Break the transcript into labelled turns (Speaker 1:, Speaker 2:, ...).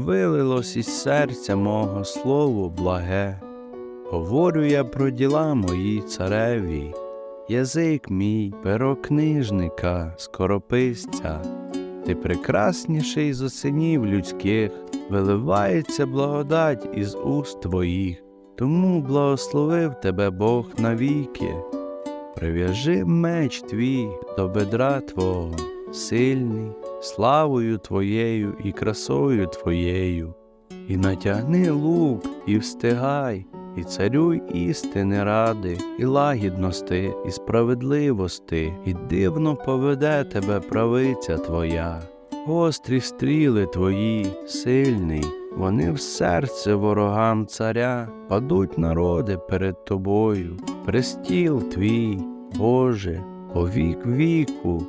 Speaker 1: вилилось із серця мого слово благе. Говорю я про діла мої цареві, язик мій, перо книжника, скорописця. Ти прекрасніший з синів людських, виливається благодать із уст твоїх, тому благословив тебе Бог навіки. Прив'яжи меч твій до бедра твого, сильний, славою твоєю і красою твоєю, і натягни лук, і встигай, і царюй істини ради, і лагідності, і справедливости, і дивно поведе тебе правиця твоя. Гострі стріли твої, сильний, вони в серце ворогам царя, падуть народи перед тобою, престіл твій, Боже, по вік віку,